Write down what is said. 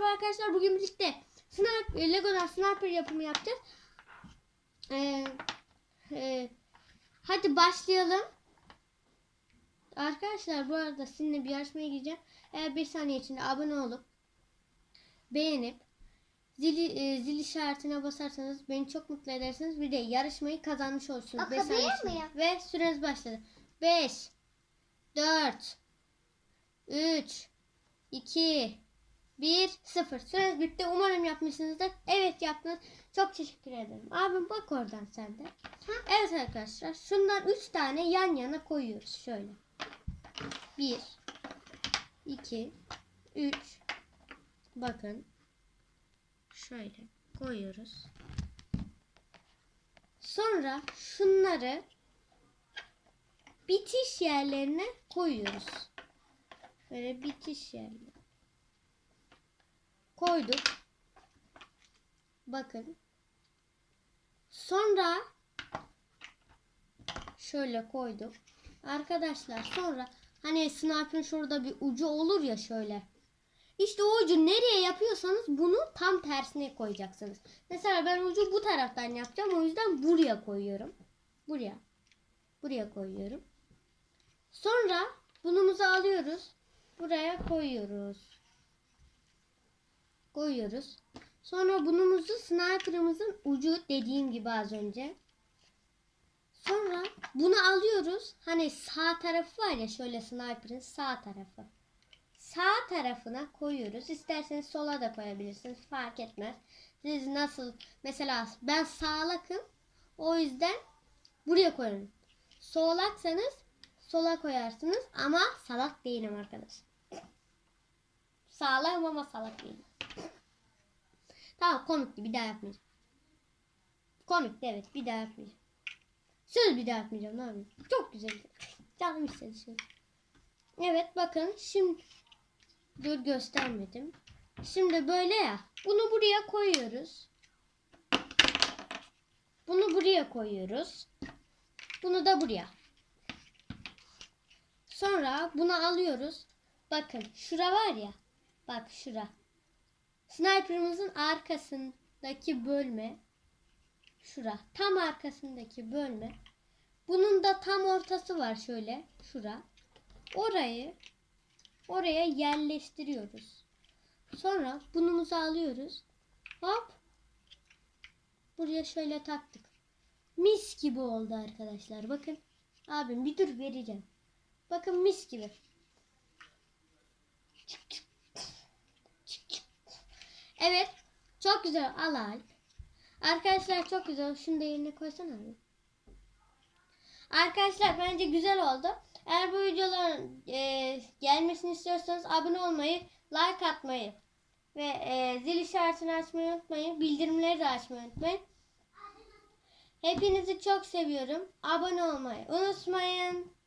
merhaba arkadaşlar. Bugün birlikte sniper, Lego'dan sniper yapımı yapacağız. Ee, e, hadi başlayalım. Arkadaşlar bu arada sizinle bir yarışmaya gireceğim. Eğer bir saniye içinde abone olup beğenip zili, e, zil işaretine basarsanız beni çok mutlu edersiniz. Bir de yarışmayı kazanmış olursunuz. Beş Akabeye saniye içinde. Ve süreniz başladı. 5 4 3 2 1 0 Süreniz bitti. Umarım yapmışsınızdır. Evet yaptınız. Çok teşekkür ederim. Abim bak oradan sen de. Evet arkadaşlar. Şundan 3 tane yan yana koyuyoruz. Şöyle. 1 2 3 Bakın. Şöyle koyuyoruz. Sonra şunları bitiş yerlerine koyuyoruz. Böyle bitiş yerlerine. Koyduk. Bakın. Sonra şöyle koyduk. Arkadaşlar sonra hani sniper'ın şurada bir ucu olur ya şöyle. İşte o ucu nereye yapıyorsanız bunu tam tersine koyacaksınız. Mesela ben ucu bu taraftan yapacağım. O yüzden buraya koyuyorum. Buraya. Buraya koyuyorum. Sonra bunumuzu alıyoruz. Buraya koyuyoruz. Koyuyoruz. Sonra bunumuzu sniper'ımızın ucu dediğim gibi az önce. Sonra bunu alıyoruz. Hani sağ tarafı var ya şöyle sniper'ın sağ tarafı. Sağ tarafına koyuyoruz. İsterseniz sola da koyabilirsiniz. Fark etmez. Siz nasıl mesela ben sağlakım. O yüzden buraya koyun. Solaksanız sola koyarsınız ama salak değilim arkadaş. Sağlam ama salak değilim. Tamam komikti bir daha yapmayacağım. Komikti evet bir daha yapmayacağım. Söz bir daha yapmayacağım ne yapayım. Çok güzel. Canım istedi şimdi. Evet bakın şimdi dur göstermedim. Şimdi böyle ya. Bunu buraya koyuyoruz. Bunu buraya koyuyoruz. Bunu da buraya. Sonra bunu alıyoruz. Bakın şura var ya. Bak şura. Sniper'ımızın arkasındaki bölme. Şura. Tam arkasındaki bölme. Bunun da tam ortası var şöyle. Şura. Orayı oraya yerleştiriyoruz. Sonra bunumuzu alıyoruz. Hop. Buraya şöyle taktık. Mis gibi oldu arkadaşlar. Bakın. Abim bir dur vereceğim. Bakın mis gibi. Evet. Çok güzel. Al Alp. Arkadaşlar çok güzel. Şunu da yerine koysana. Arkadaşlar bence güzel oldu. Eğer bu videoların e, gelmesini istiyorsanız abone olmayı, like atmayı ve e, zil işaretini açmayı unutmayın. Bildirimleri de açmayı unutmayın. Hepinizi çok seviyorum. Abone olmayı unutmayın.